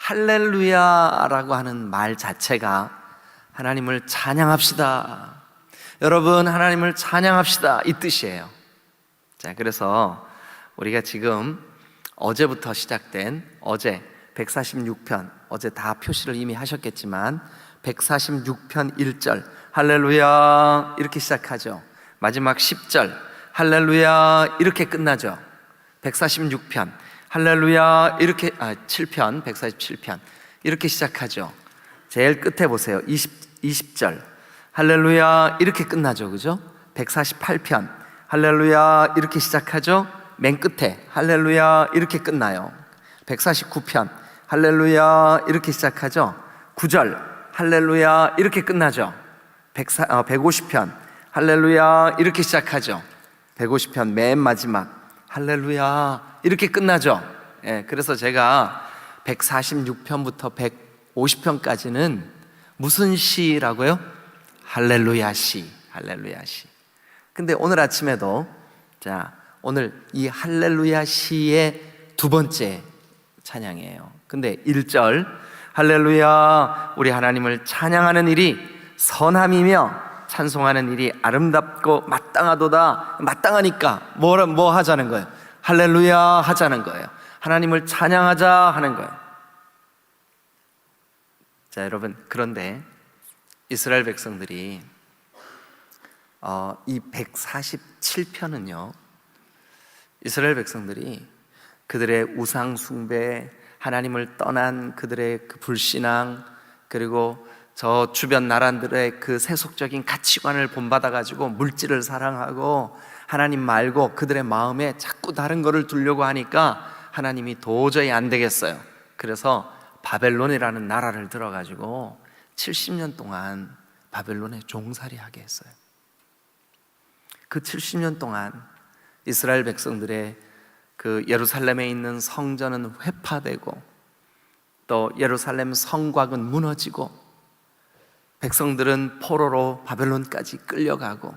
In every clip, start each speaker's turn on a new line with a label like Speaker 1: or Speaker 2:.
Speaker 1: 할렐루야라고 하는 말 자체가 하나님을 찬양합시다. 여러분, 하나님을 찬양합시다. 이 뜻이에요. 자, 그래서 우리가 지금 어제부터 시작된 어제 146편, 어제 다 표시를 이미 하셨겠지만 146편 1절, 할렐루야 이렇게 시작하죠. 마지막 10절, 할렐루야 이렇게 끝나죠. 146편, 할렐루야 이렇게 아 7편, 147편 이렇게 시작하죠. 제일 끝에 보세요. 20 20절. 할렐루야 이렇게 끝나죠. 그죠? 148편. 할렐루야 이렇게 시작하죠. 맨 끝에 할렐루야 이렇게 끝나요. 149편. 할렐루야 이렇게 시작하죠. 9절. 할렐루야 이렇게 끝나죠. 104, 어, 150편. 할렐루야 이렇게 시작하죠. 150편 맨 마지막 할렐루야 이렇게 끝나죠. 예, 그래서 제가 146편부터 150편까지는 무슨 시라고요? 할렐루야 시, 할렐루야 시. 근데 오늘 아침에도 자 오늘 이 할렐루야 시의 두 번째 찬양이에요. 근데 1절 할렐루야 우리 하나님을 찬양하는 일이 선함이며 찬송하는 일이 아름답고 마땅하도다. 마땅하니까 뭐라 뭐 하자는 거예요? 할렐루야 하자는 거예요. 하나님을 찬양하자 하는 거예요. 자, 여러분 그런데 이스라엘 백성들이 어, 이 147편은요. 이스라엘 백성들이 그들의 우상 숭배, 하나님을 떠난 그들의 그 불신앙 그리고 저 주변 나라들의 그 세속적인 가치관을 본받아 가지고 물질을 사랑하고 하나님 말고 그들의 마음에 자꾸 다른 거를 두려고 하니까 하나님이 도저히 안 되겠어요. 그래서 바벨론이라는 나라를 들어 가지고 70년 동안 바벨론에 종살이 하게 했어요. 그 70년 동안 이스라엘 백성들의 그 예루살렘에 있는 성전은 회파되고 또 예루살렘 성곽은 무너지고 백성들은 포로로 바벨론까지 끌려가고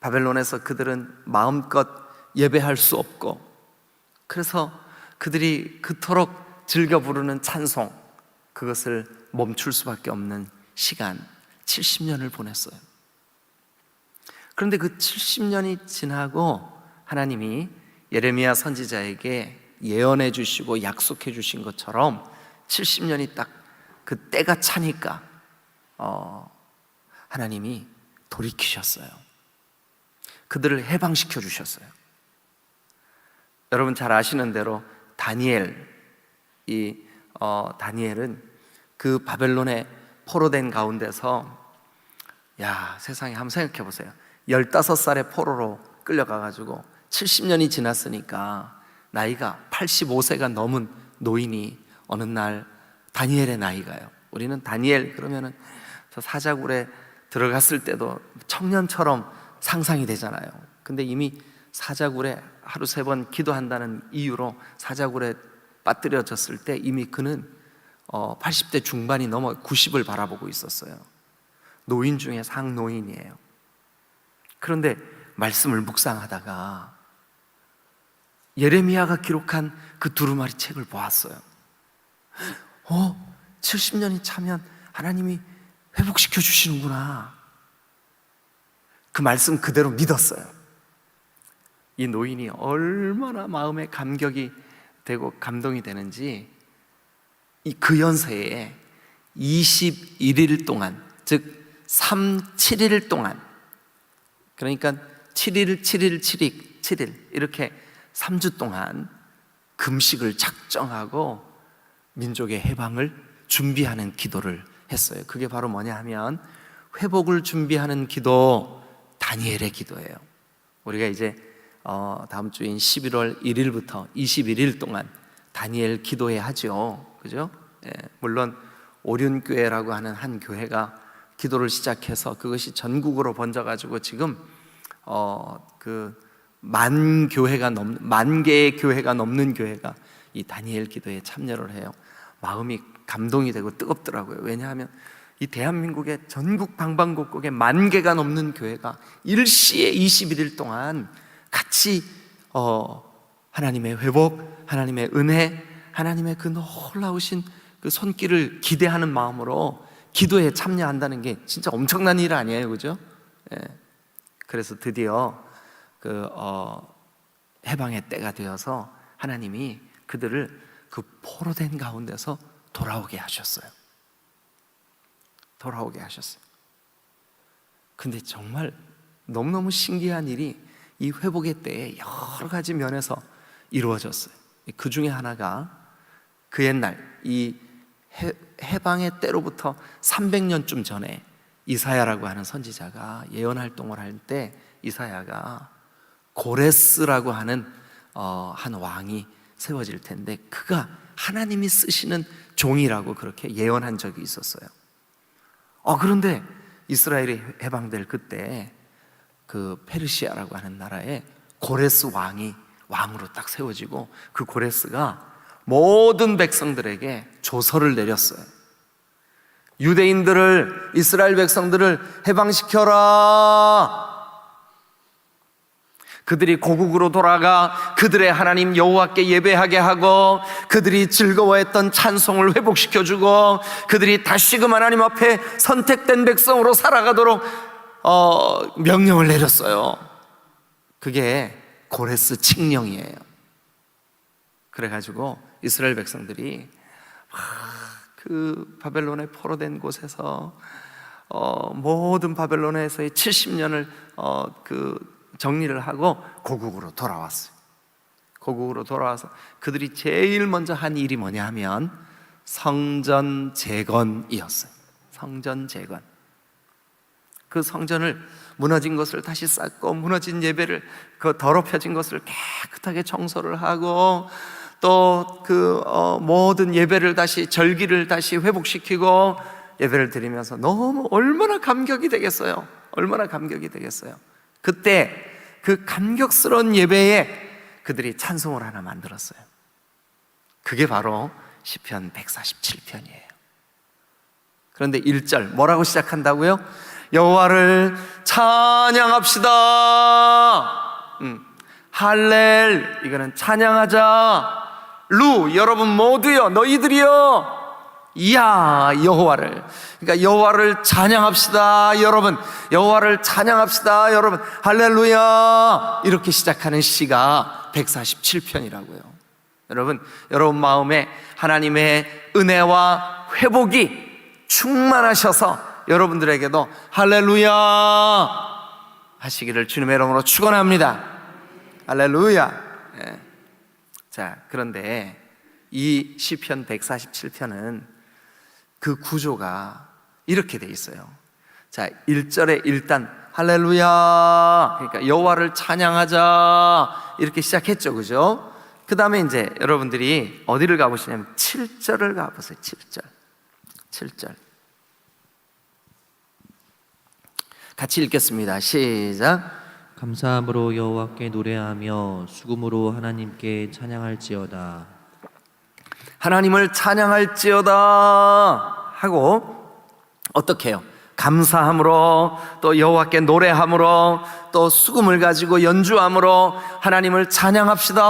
Speaker 1: 바벨론에서 그들은 마음껏 예배할 수 없고 그래서 그들이 그토록 즐겨 부르는 찬송 그것을 멈출 수밖에 없는 시간 70년을 보냈어요. 그런데 그 70년이 지나고 하나님이 예레미야 선지자에게 예언해 주시고 약속해 주신 것처럼 70년이 딱 그 때가 차니까 어, 하나님이 돌이키셨어요. 그들을 해방시켜 주셨어요. 여러분 잘 아시는 대로 다니엘 이 어, 다니엘은 그 바벨론에 포로된 가운데서 야 세상에 한번 생각해 보세요. 15살의 포로로 끌려가 가지고 70년이 지났으니까 나이가 85세가 넘은 노인이 어느 날 다니엘의 나이가요. 우리는 다니엘 그러면은 저 사자굴에 들어갔을 때도 청년처럼 상상이 되잖아요. 근데 이미 사자굴에 하루 세 번 기도한다는 이유로 사자굴에 빠뜨려졌을 때 이미 그는 어, 80대 중반이 넘어 90을 바라보고 있었어요. 노인 중에 상노인이에요. 그런데 말씀을 묵상하다가 예레미야가 기록한 그 두루마리 책을 보았어요. 어, 70년이 차면 하나님이 회복시켜 주시는구나. 그 말씀 그대로 믿었어요. 이 노인이 얼마나 마음에 감격이 되고 감동이 되는지 이그 연세에 21일 동안 즉 3, 7일 동안 그러니까 7일, 7일, 7일, 7일 이렇게 3주 동안 금식을 작정하고 민족의 해방을 준비하는 기도를 했어요. 그게 바로 뭐냐 하면 회복을 준비하는 기도 다니엘의 기도예요. 우리가 이제 어, 다음 주인 11월 1일부터 21일 동안 다니엘 기도회 하죠. 그죠? 예, 물론 오륜교회라고 하는 한 교회가 기도를 시작해서 그것이 전국으로 번져가지고 지금 어, 그 만 교회가 넘, 만 개의 교회가 넘는 교회가 이 다니엘 기도에 참여를 해요. 마음이 감동이 되고 뜨겁더라고요. 왜냐하면 이 대한민국의 전국 방방곡곡에 만 개가 넘는 교회가 일시에 21일 동안 같이 어, 하나님의 회복, 하나님의 은혜, 하나님의 그 놀라우신 그 손길을 기대하는 마음으로 기도에 참여한다는 게 진짜 엄청난 일 아니에요, 그죠? 예. 그래서 드디어 그 어, 해방의 때가 되어서 하나님이 그들을 그 포로된 가운데서 돌아오게 하셨어요. 돌아오게 하셨어요. 근데 정말 너무너무 신기한 일이 이 회복의 때에 여러 가지 면에서 이루어졌어요. 그 중에 하나가 그 옛날 이 해, 해방의 때로부터 300년쯤 전에 이사야라고 하는 선지자가 예언 활동을 할 때 이사야가 고레스라고 하는 어, 한 왕이 세워질 텐데 그가 하나님이 쓰시는 종이라고 그렇게 예언한 적이 있었어요. 어 그런데 이스라엘이 해방될 그때 그 페르시아라고 하는 나라에 고레스 왕이 왕으로 딱 세워지고 그 고레스가 모든 백성들에게 조서를 내렸어요. 유대인들을 이스라엘 백성들을 해방시켜라. 그들이 고국으로 돌아가 그들의 하나님 여호와께 예배하게 하고 그들이 즐거워했던 찬송을 회복시켜 주고 그들이 다시금 하나님 앞에 선택된 백성으로 살아가도록 어, 명령을 내렸어요. 그게 고레스 칙령이에요. 그래가지고 이스라엘 백성들이 막그 바벨론에 포로된 곳에서 어, 모든 바벨론에서의 70년을 어, 그 정리를 하고 고국으로 돌아왔어요. 고국으로 돌아와서 그들이 제일 먼저 한 일이 뭐냐 하면 성전 재건이었어요. 성전 재건. 그 성전을 무너진 것을 다시 쌓고 무너진 예배를 그 더럽혀진 것을 깨끗하게 청소를 하고 또그 모든 예배를 다시 절기를 다시 회복시키고 예배를 드리면서 너무 얼마나 감격이 되겠어요. 얼마나 감격이 되겠어요. 그때 그 감격스러운 예배에 그들이 찬송을 하나 만들었어요. 그게 바로 시편 147편이에요. 그런데 1절 뭐라고 시작한다고요? 여호와를 찬양합시다. 음, 할렐 이거는 찬양하자. 루 여러분 모두요 너희들이요 이야 여호와를. 그러니까 여호와를 찬양합시다 여러분. 여호와를 찬양합시다 여러분. 할렐루야. 이렇게 시작하는 시가 147편이라고요. 여러분 여러분 마음에 하나님의 은혜와 회복이 충만하셔서 여러분들에게도 할렐루야 하시기를 주님의 이름으로 축원합니다. 할렐루야. 예. 자 그런데 이 시편 147편은 그 구조가 이렇게 돼 있어요. 자, 1절에 일단 할렐루야. 그러니까 여호와를 찬양하자. 이렇게 시작했죠. 그죠? 그다음에 이제 여러분들이 어디를 가 보시냐면 7절을 가 보세요. 7절. 7절. 같이 읽겠습니다. 시작.
Speaker 2: 감사함으로 여호와께 노래하며 수금으로 하나님께 찬양할지어다.
Speaker 1: 하나님을 찬양할지어다 하고 어떻게 해요? 감사함으로 또 여호와께 노래함으로 또 수금을 가지고 연주함으로 하나님을 찬양합시다.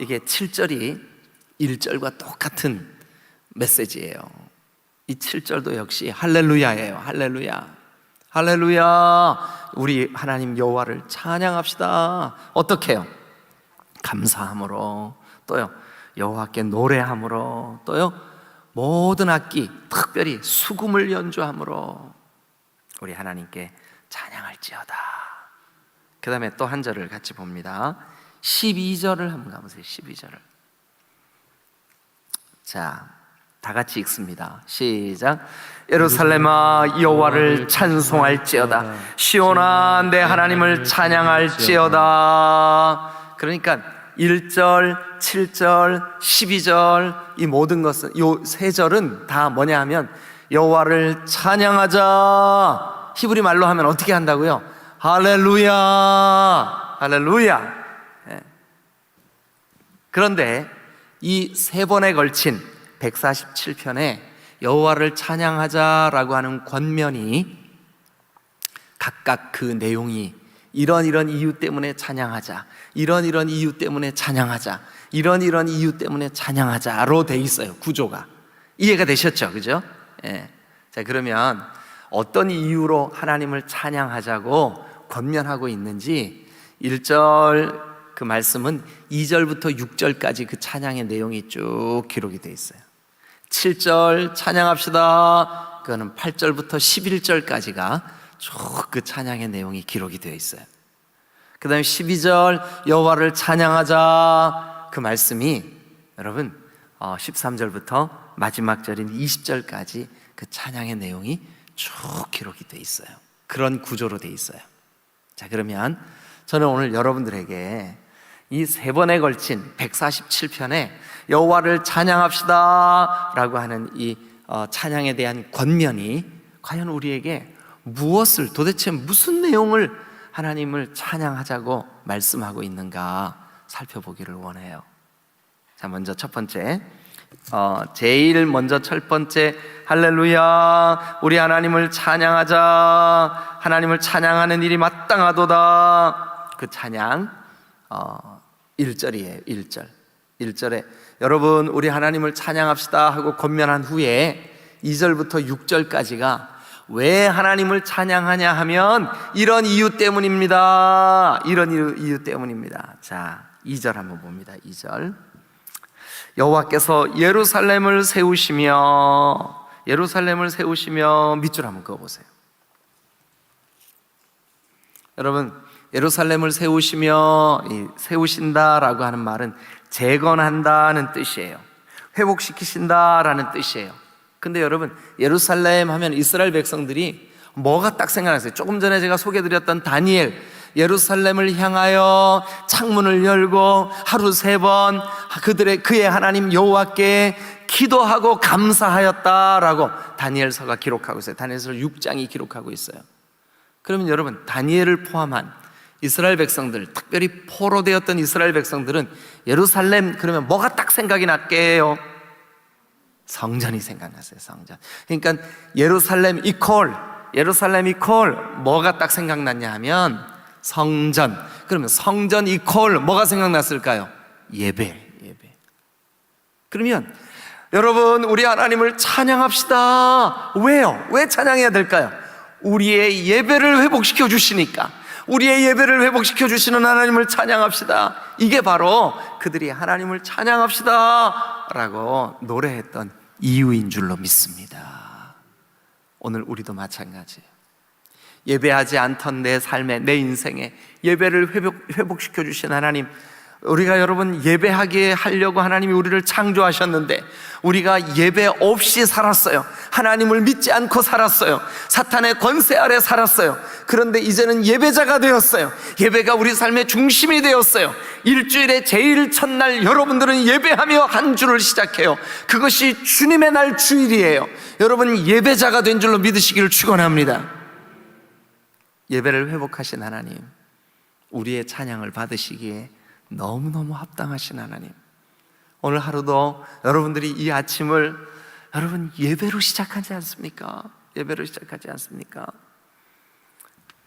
Speaker 1: 이게 7절이 1절과 똑같은 메시지예요. 이 7절도 역시 할렐루야예요. 할렐루야. 할렐루야. 우리 하나님 여호와를 찬양합시다. 어떻게 해요? 감사함으로 또요. 여호와께 노래함으로 또요 모든 악기 특별히 수금을 연주함으로 우리 하나님께 찬양할지어다. 그 다음에 또 한 절을 같이 봅니다. 12절을 한번 가보세요. 12절을. 자, 다 같이 읽습니다. 시작. 예루살렘아 여호와를 찬송할지어다. 시온아 내 하나님을 찬양할지어다. 그러니까 1절, 7절, 12절 이 모든 것은 요 세 절은 다 뭐냐 하면 여호와를 찬양하자. 히브리 말로 하면 어떻게 한다고요? 할렐루야. 할렐루야. 예. 그런데 이 세 번에 걸친 147편에 여호와를 찬양하자라고 하는 권면이 각각 그 내용이 이런 이런 이유 때문에 찬양하자. 이런 이런 이유 때문에 찬양하자. 이런 이런 이유 때문에 찬양하자로 돼 있어요. 구조가. 이해가 되셨죠? 그죠? 예. 자, 그러면 어떤 이유로 하나님을 찬양하자고 권면하고 있는지 1절 그 말씀은 2절부터 6절까지 그 찬양의 내용이 쭉 기록이 돼 있어요. 7절 찬양합시다. 그거는 8절부터 11절까지가 쭉 그 찬양의 내용이 기록이 되어 있어요. 그 다음에 12절 여호와를 찬양하자 그 말씀이 여러분 어, 13절부터 마지막 절인 20절까지 그 찬양의 내용이 쭉 기록이 되어 있어요. 그런 구조로 되어 있어요. 자 그러면 저는 오늘 여러분들에게 이 세 번에 걸친 147편에 여호와를 찬양합시다라고 하는 이 어, 찬양에 대한 권면이 과연 우리에게 무엇을 도대체 무슨 내용을 하나님을 찬양하자고 말씀하고 있는가 살펴보기를 원해요. 자 먼저 첫 번째. 어, 제일 먼저 첫 번째 할렐루야 우리 하나님을 찬양하자. 하나님을 찬양하는 일이 마땅하도다. 그 찬양 어, 1절이에요 1절. 1절에 여러분 우리 하나님을 찬양합시다 하고 권면한 후에 2절부터 6절까지가 왜 하나님을 찬양하냐 하면 이런 이유 때문입니다 이런 이유, 이유 때문입니다 자 2절 한번 봅니다 2절 여호와께서 예루살렘을 세우시며 예루살렘을 세우시며 밑줄 한번 그어 보세요. 여러분 예루살렘을 세우시며 이 세우신다라고 하는 말은 재건한다는 뜻이에요. 회복시키신다라는 뜻이에요. 근데 여러분 예루살렘 하면 이스라엘 백성들이 뭐가 딱 생각났어요. 조금 전에 제가 소개드렸던 다니엘 예루살렘을 향하여 창문을 열고 하루 세 번 그들의 그의 하나님 여호와께 기도하고 감사하였다라고 다니엘서가 기록하고 있어요. 다니엘서 6장이 기록하고 있어요. 그러면 여러분 다니엘을 포함한 이스라엘 백성들, 특별히 포로되었던 이스라엘 백성들은 예루살렘 그러면 뭐가 딱 생각이 났게요? 성전이 생각났어요. 성전. 그러니까 예루살렘 이콜 예루살렘 이콜 뭐가 딱 생각났냐 하면 성전. 그러면 성전 이콜 뭐가 생각났을까요? 예배, 예배. 그러면 여러분 우리 하나님을 찬양합시다. 왜요? 왜 찬양해야 될까요? 우리의 예배를 회복시켜 주시니까. 우리의 예배를 회복시켜 주시는 하나님을 찬양합시다. 이게 바로 그들이 하나님을 찬양합시다 라고 노래했던 이유인 줄로 믿습니다. 오늘 우리도 마찬가지예요. 예배하지 않던 내 삶에 내 인생에 예배를 회복, 회복시켜 주신 하나님 우리가 여러분 예배하게 하려고 하나님이 우리를 창조하셨는데 우리가 예배 없이 살았어요. 하나님을 믿지 않고 살았어요. 사탄의 권세 아래 살았어요. 그런데 이제는 예배자가 되었어요. 예배가 우리 삶의 중심이 되었어요. 일주일의 제일 첫날 여러분들은 예배하며 한 주를 시작해요. 그것이 주님의 날 주일이에요. 여러분 예배자가 된 줄로 믿으시기를 축원합니다. 예배를 회복하신 하나님, 우리의 찬양을 받으시기에 너무너무 합당하신 하나님. 오늘 하루도 여러분들이 이 아침을 여러분 예배로 시작하지 않습니까? 예배로 시작하지 않습니까?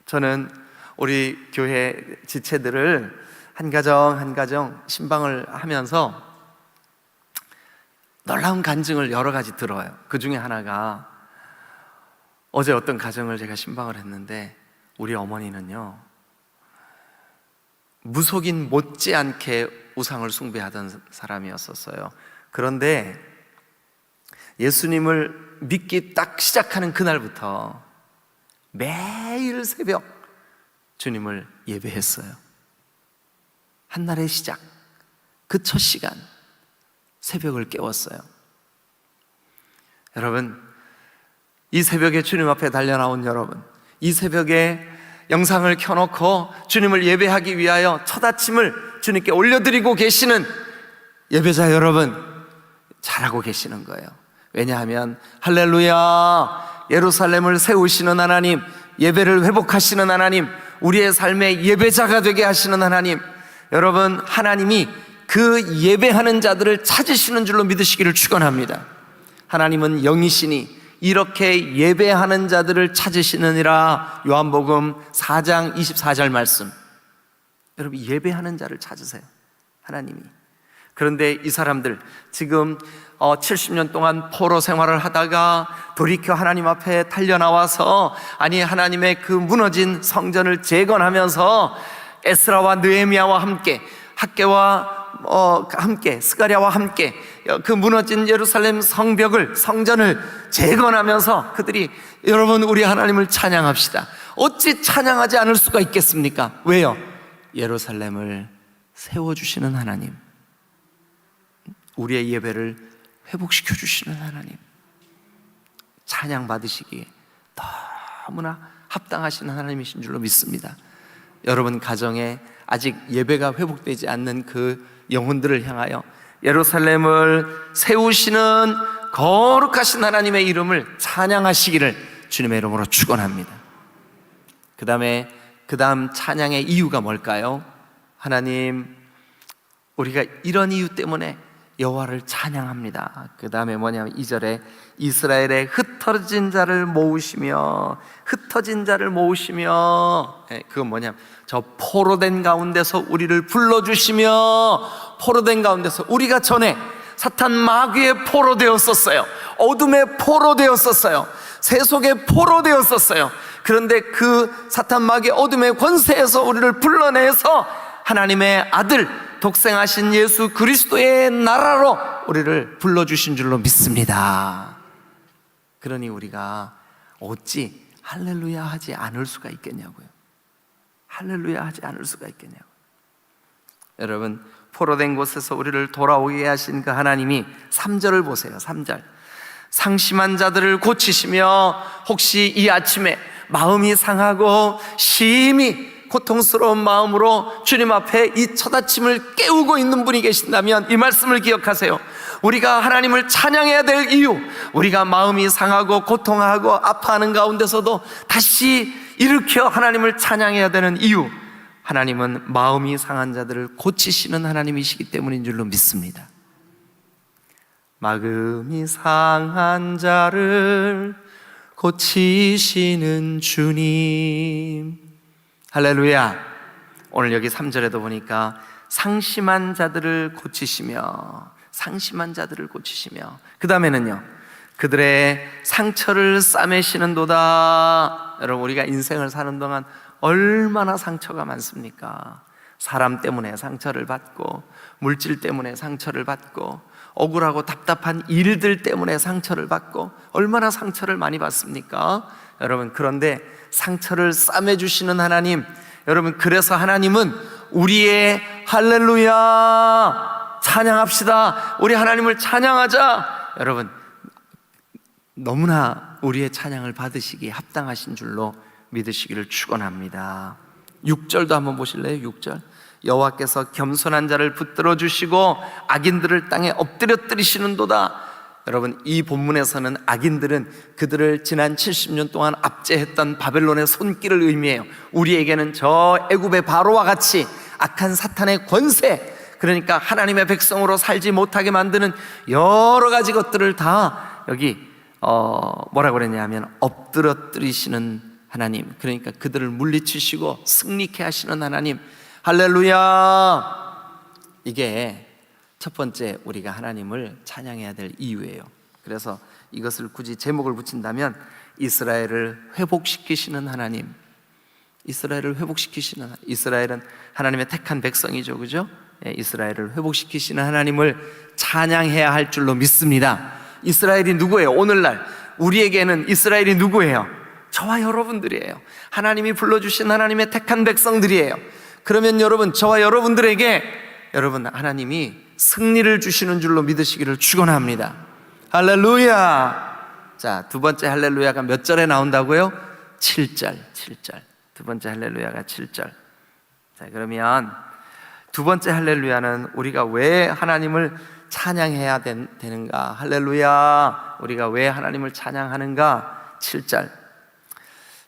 Speaker 1: 저는 우리 교회 지체들을 한 가정 한 가정 신방을 하면서 놀라운 간증을 여러 가지 들어요. 그 중에 하나가 어제 어떤 가정을 제가 신방을 했는데 우리 어머니는요 무속인 못지않게 우상을 숭배하던 사람이었었어요. 그런데 예수님을 믿기 딱 시작하는 그날부터 매일 새벽 주님을 예배했어요. 한날의 시작, 그 첫 시간, 새벽을 깨웠어요. 여러분, 이 새벽에 주님 앞에 달려나온 여러분, 이 새벽에 영상을 켜놓고 주님을 예배하기 위하여 첫 아침을 주님께 올려드리고 계시는 예배자 여러분, 잘하고 계시는 거예요. 왜냐하면, 할렐루야, 예루살렘을 세우시는 하나님, 예배를 회복하시는 하나님, 우리의 삶의 예배자가 되게 하시는 하나님, 여러분, 하나님이 그 예배하는 자들을 찾으시는 줄로 믿으시기를 축원합니다. 하나님은 영이시니 이렇게 예배하는 자들을 찾으시느니라 요한복음 4장 24절 말씀. 여러분 예배하는 자를 찾으세요. 하나님이. 그런데 이 사람들 지금 어, 70년 동안 포로 생활을 하다가 돌이켜 하나님 앞에 달려 나와서 아니 하나님의 그 무너진 성전을 재건하면서 에스라와 느헤미야와 함께 학계와 어, 함께 스가랴와 함께 그 무너진 예루살렘 성벽을 성전을 재건하면서 그들이 여러분 우리 하나님을 찬양합시다. 어찌 찬양하지 않을 수가 있겠습니까? 왜요? 예루살렘을 세워 주시는 하나님. 우리의 예배를 회복시켜 주시는 하나님. 찬양 받으시기에 너무나 합당하신 하나님이신 줄로 믿습니다. 여러분 가정에 아직 예배가 회복되지 않는 그 영혼들을 향하여 예루살렘을 세우시는 거룩하신 하나님의 이름을 찬양하시기를 주님의 이름으로 축원합니다. 그 다음에 그 다음 찬양의 이유가 뭘까요? 하나님 우리가 이런 이유 때문에 여호와를 찬양합니다. 그 다음에 뭐냐면 2절에 이스라엘의 흩어진 자를 모으시며 흩어진 자를 모으시며 예, 그건 뭐냐면 저 포로된 가운데서 우리를 불러주시며 포로된 가운데서 우리가 전에 사탄 마귀의 포로 되었었어요. 어둠의 포로 되었었어요. 세속의 포로 되었었어요. 그런데 그 사탄 마귀의 어둠의 권세에서 우리를 불러내서 하나님의 아들 독생하신 예수 그리스도의 나라로 우리를 불러주신 줄로 믿습니다. 그러니 우리가 어찌 할렐루야 하지 않을 수가 있겠냐고요. 할렐루야 하지 않을 수가 있겠냐고. 여러분, 포로된 곳에서 우리를 돌아오게 하신 그 하나님이 3절을 보세요. 3절. 상심한 자들을 고치시며 혹시 이 아침에 마음이 상하고 심히 고통스러운 마음으로 주님 앞에 이첫 아침을 깨우고 있는 분이 계신다면 이 말씀을 기억하세요. 우리가 하나님을 찬양해야 될 이유, 우리가 마음이 상하고 고통하고 아파하는 가운데서도 다시 일으켜 하나님을 찬양해야 되는 이유, 하나님은 마음이 상한 자들을 고치시는 하나님이시기 때문인 줄로 믿습니다. 마음이 상한 자를 고치시는 주님. 할렐루야. 오늘 여기 3절에도 보니까 상심한 자들을 고치시며, 상심한 자들을 고치시며, 그 다음에는요, 그들의 상처를 싸매시는도다. 여러분, 우리가 인생을 사는 동안 얼마나 상처가 많습니까? 사람 때문에 상처를 받고, 물질 때문에 상처를 받고, 억울하고 답답한 일들 때문에 상처를 받고, 얼마나 상처를 많이 받습니까? 여러분, 그런데 상처를 싸매주시는 하나님, 여러분, 그래서 하나님은 우리의 할렐루야! 찬양합시다! 우리 하나님을 찬양하자! 여러분, 너무나 우리의 찬양을 받으시기에 합당하신 줄로 믿으시기를 축원합니다. 6절도 한번 보실래요? 6절. 여호와께서 겸손한 자를 붙들어 주시고 악인들을 땅에 엎드려 뜨리시는도다. 여러분 이 본문에서는 악인들은 그들을 지난 70년 동안 압제했던 바벨론의 손길을 의미해요. 우리에게는 저 애굽의 바로와 같이 악한 사탄의 권세 그러니까 하나님의 백성으로 살지 못하게 만드는 여러 가지 것들을 다 여기 어 뭐라고 그랬냐면 엎드러뜨리시는 하나님 그러니까 그들을 물리치시고 승리케 하시는 하나님 할렐루야 이게 첫 번째 우리가 하나님을 찬양해야 될 이유예요. 그래서 이것을 굳이 제목을 붙인다면 이스라엘을 회복시키시는 하나님. 이스라엘을 회복시키시는. 이스라엘은 하나님의 택한 백성이죠. 그죠? 예, 이스라엘을 회복시키시는 하나님을 찬양해야 할 줄로 믿습니다. 이스라엘이 누구예요? 오늘날 우리에게는 이스라엘이 누구예요? 저와 여러분들이에요. 하나님이 불러주신 하나님의 택한 백성들이에요. 그러면 여러분, 저와 여러분들에게 여러분 하나님이 승리를 주시는 줄로 믿으시기를 축원합니다. 할렐루야. 자, 두 번째 할렐루야가 몇 절에 나온다고요? 7절. 7절. 두 번째 할렐루야가 7절. 자, 그러면 두 번째 할렐루야는 우리가 왜 하나님을 찬양해야 된- 되는가? 할렐루야. 우리가 왜 하나님을 찬양하는가? 7절.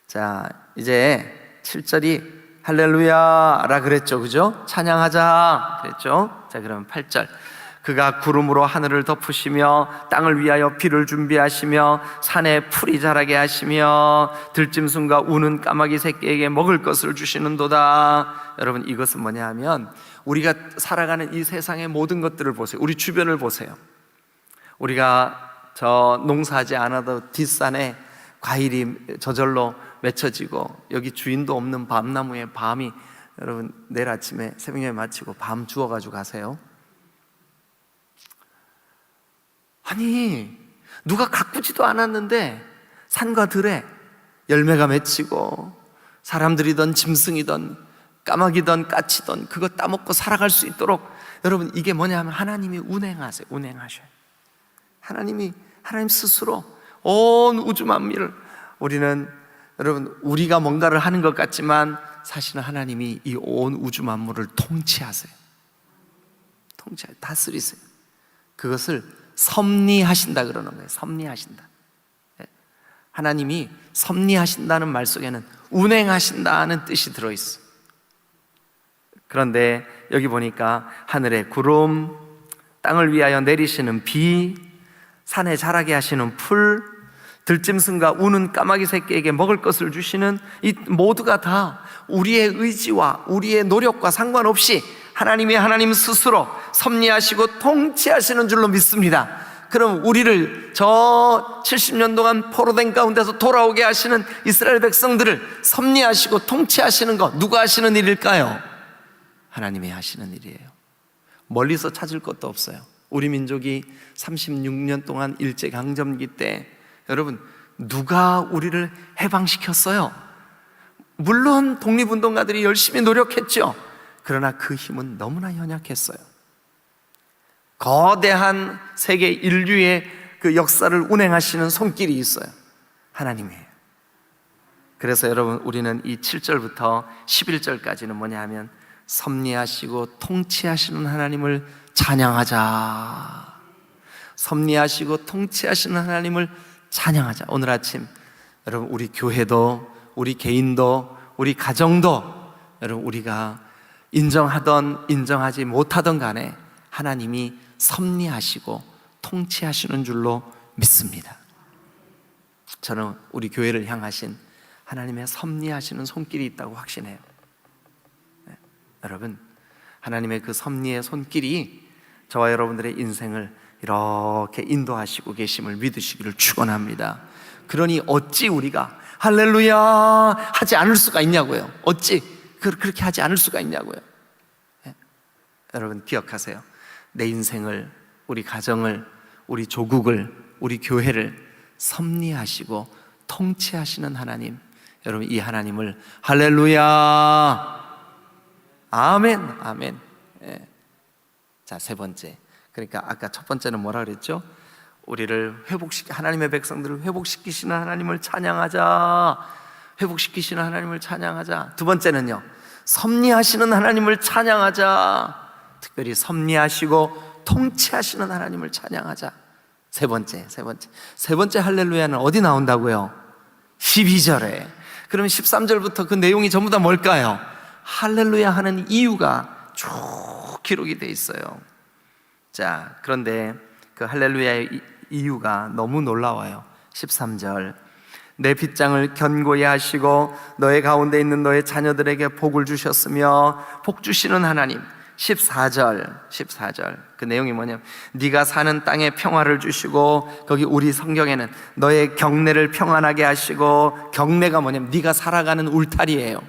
Speaker 1: 자, 이제 7절이 할렐루야라 그랬죠. 그죠? 찬양하자 그랬죠. 자, 그럼 8절. 그가 구름으로 하늘을 덮으시며 땅을 위하여 비를 준비하시며 산에 풀이 자라게 하시며 들짐승과 우는 까마귀 새끼에게 먹을 것을 주시는도다. 여러분 이것은 뭐냐 하면 우리가 살아가는 이 세상의 모든 것들을 보세요. 우리 주변을 보세요. 우리가 저 농사하지 않아도 뒷산에 과일이 저절로 맺혀지고 여기 주인도 없는 밤나무에 밤이 여러분 내일 아침에 새벽에 마치고 밤 주워 가지고 가세요. 아니 누가 가꾸지도 않았는데 산과 들에 열매가 맺히고 사람들이던 짐승이던 까마귀던 까치던 그거 따먹고 살아갈 수 있도록 여러분 이게 뭐냐면 하나님이 운행하세요 운행하셔요 하나님이 하나님 스스로 온 우주 만미를 우리는 여러분 우리가 뭔가를 하는 것 같지만 사실은 하나님이 이 온 우주 만물을 통치하세요 통치 다스리세요 그것을 섭리하신다 그러는 거예요. 섭리하신다. 예. 하나님이 섭리하신다는 말 속에는 운행하신다는 뜻이 들어 있어. 그런데 여기 보니까 하늘의 구름, 땅을 위하여 내리시는 비, 산에 자라게 하시는 풀, 들짐승과 우는 까마귀 새끼에게 먹을 것을 주시는 이 모두가 다 우리의 의지와 우리의 노력과 상관없이 하나님이 하나님 스스로 섭리하시고 통치하시는 줄로 믿습니다. 그럼 우리를 저 70년 동안 포로된 가운데서 돌아오게 하시는 이스라엘 백성들을 섭리하시고 통치하시는 것 누가 하시는 일일까요? 하나님이 하시는 일이에요. 멀리서 찾을 것도 없어요. 우리 민족이 36년 동안 일제 강점기 때 여러분 누가 우리를 해방시켰어요? 물론 독립운동가들이 열심히 노력했죠. 그러나 그 힘은 너무나 연약했어요. 거대한 세계 인류의 그 역사를 운행하시는 손길이 있어요. 하나님이에요. 그래서 여러분 우리는 이 7절부터 11절까지는 뭐냐 하면 섭리하시고 통치하시는 하나님을 찬양하자. 섭리하시고 통치하시는 하나님을 찬양하자. 오늘 아침 여러분 우리 교회도 우리 개인도 우리 가정도 여러분 우리가 인정하던 인정하지 못하던 간에 하나님이 섭리하시고 통치하시는 줄로 믿습니다. 저는 우리 교회를 향하신 하나님의 섭리하시는 손길이 있다고 확신해요. 네, 여러분, 하나님의 그 섭리의 손길이 저와 여러분들의 인생을 이렇게 인도하시고 계심을 믿으시기를 축원합니다. 그러니 어찌 우리가 할렐루야 하지 않을 수가 있냐고요. 어찌 그- 그렇게 하지 않을 수가 있냐고요. 예. 여러분 기억하세요. 내 인생을, 우리 가정을, 우리 조국을, 우리 교회를 섭리하시고 통치하시는 하나님. 여러분 이 하나님을 할렐루야, 아멘, 아멘. 예. 자, 세 번째. 그러니까 아까 첫 번째는 뭐라 그랬죠? 우리를 회복시키 하나님의 백성들을 회복시키시는 하나님을 찬양하자. 회복시키시는 하나님을 찬양하자. 두 번째는요. 섭리하시는 하나님을 찬양하자. 특별히 섭리하시고 통치하시는 하나님을 찬양하자. 세 번째, 세 번째. 세 번째 할렐루야는 어디 나온다고요? 12절에. 그럼 13절부터 그 내용이 전부 다 뭘까요? 할렐루야 하는 이유가 쭉 기록이 돼 있어요. 자, 그런데 그 할렐루야의 이- 이유가 너무 놀라워요. 13절. 내 빗장을 견고히 하시고 너의 가운데 있는 너의 자녀들에게 복을 주셨으며 복 주시는 하나님. 14절, 14절. 그 내용이 뭐냐면 네가 사는 땅에 평화를 주시고 거기 우리 성경에는 너의 경내를 평안하게 하시고 경내가 뭐냐면 네가 살아가는 울타리예요.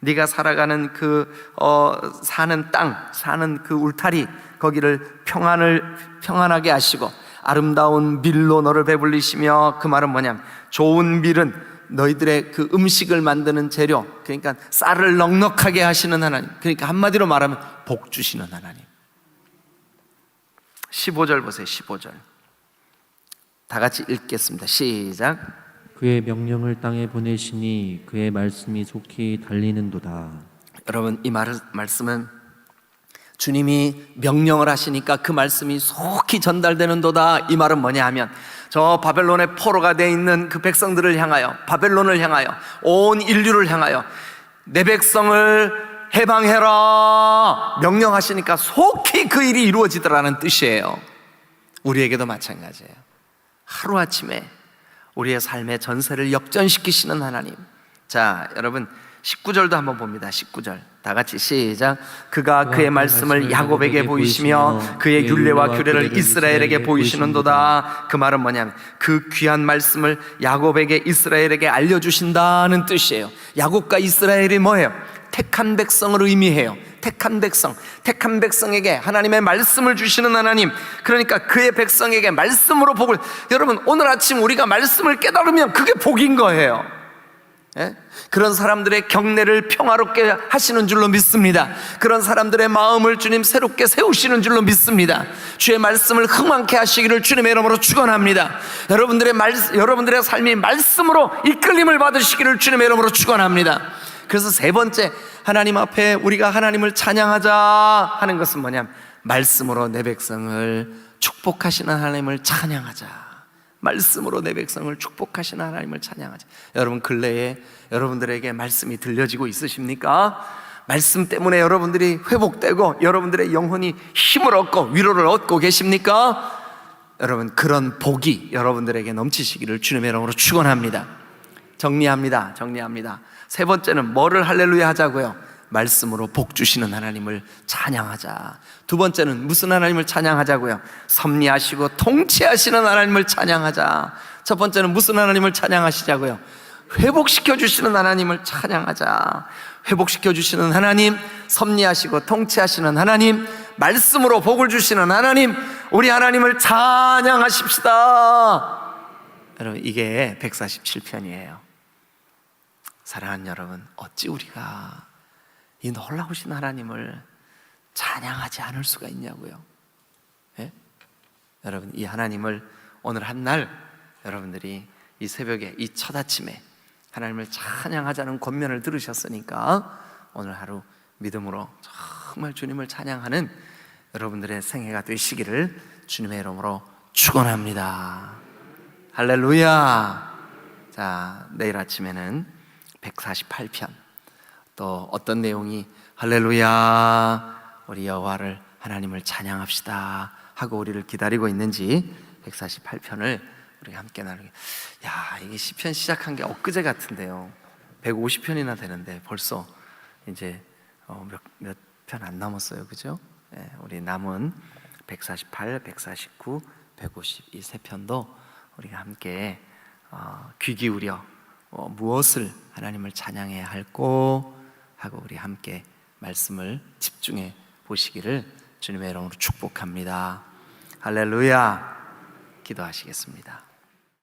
Speaker 1: 네가 살아가는 그 어, 사는 땅, 사는 그 울타리 거기를 평안을 평안하게 하시고 아름다운 밀로 너를 배불리시며 그 말은 뭐냐면 좋은 밀은 너희들의 그 음식을 만드는 재료 그러니까 쌀을 넉넉하게 하시는 하나님. 그러니까 한마디로 말하면 복 주시는 하나님. 15절 보세요 15절. 다 같이 읽겠습니다. 시작.
Speaker 2: 그의 명령을 땅에 보내시니 그의 말씀이 속히 달리는도다.
Speaker 1: 여러분 이 말, 말씀은 주님이 명령을 하시니까 그 말씀이 속히 전달되는도다 이 말은 뭐냐 하면 저 바벨론의 포로가 돼 있는 그 백성들을 향하여 바벨론을 향하여 온 인류를 향하여 내 백성을 해방해라 명령하시니까 속히 그 일이 이루어지더라는 뜻이에요. 우리에게도 마찬가지예요. 하루아침에 우리의 삶의 전세를 역전시키시는 하나님. 자, 여러분 19절도 한번 봅니다. 19절. 다 같이 시작. 그가 그의 말씀을 야곱에게 보이시며 그의 율례와 규례를 이스라엘에게 보이시는도다. 그 말은 뭐냐면 그 귀한 말씀을 야곱에게 이스라엘에게 알려 주신다는 뜻이에요. 야곱과 이스라엘이 뭐예요? 택한 백성을 의미해요. 택한 백성, 택한 백성에게 하나님의 말씀을 주시는 하나님. 그러니까 그의 백성에게 말씀으로 복을. 여러분 오늘 아침 우리가 말씀을 깨달으면 그게 복인 거예요. 예? 그런 사람들의 경례를 평화롭게 하시는 줄로 믿습니다. 그런 사람들의 마음을 주님 새롭게 세우시는 줄로 믿습니다. 주의 말씀을 흥망케 하시기를 주님의 이름으로 축원합니다. 여러분들의 말, 여러분들의 삶이 말씀으로 이끌림을 받으시기를 주님의 이름으로 축원합니다. 그래서 세 번째 하나님 앞에 우리가 하나님을 찬양하자 하는 것은 뭐냐면 말씀으로 내 백성을 축복하시는 하나님을 찬양하자. 말씀으로 내 백성을 축복하시는 하나님을 찬양하자. 여러분 근래에 여러분들에게 말씀이 들려지고 있으십니까? 말씀 때문에 여러분들이 회복되고 여러분들의 영혼이 힘을 얻고 위로를 얻고 계십니까? 여러분 그런 복이 여러분들에게 넘치시기를 주님의 이름으로 축원합니다. 정리합니다. 정리합니다. 세 번째는 뭐를 할렐루야 하자고요? 말씀으로 복 주시는 하나님을 찬양하자. 두 번째는 무슨 하나님을 찬양하자고요? 섭리하시고 통치하시는 하나님을 찬양하자. 첫 번째는 무슨 하나님을 찬양하시자고요? 회복시켜 주시는 하나님을 찬양하자. 회복시켜 주시는 하나님, 섭리하시고 통치하시는 하나님, 말씀으로 복을 주시는 하나님, 우리 하나님을 찬양하십시다. 여러분 이게 147편이에요. 사랑하는 여러분, 어찌 우리가 이 놀라우신 하나님을 찬양하지 않을 수가 있냐고요. 예? 여러분, 이 하나님을 오늘 한 날 여러분들이 이 새벽에 이 첫 아침에 하나님을 찬양하자는 권면을 들으셨으니까 오늘 하루 믿음으로 정말 주님을 찬양하는 여러분들의 생애가 되시기를 주님의 이름으로 축원합니다. 할렐루야. 자, 내일 아침에는 148편 또 어떤 내용이 할렐루야 우리 여호와를 하나님을 찬양합시다 하고 우리를 기다리고 있는지 148편을 우리가 함께 나누게. 야 이게 시편 시작한 게 엊그제 같은데요. 150편이나 되는데 벌써 이제 어, 몇몇 편 안 남았어요. 그죠? 예, 우리 남은 148, 149, 150 이 세 편도 우리가 함께 어, 귀 기울여 어, 무엇을 하나님을 찬양해야 할고 하고 우리 함께 말씀을 집중해 보시기를 주님의 이름으로 축복합니다. 할렐루야. 기도하시겠습니다.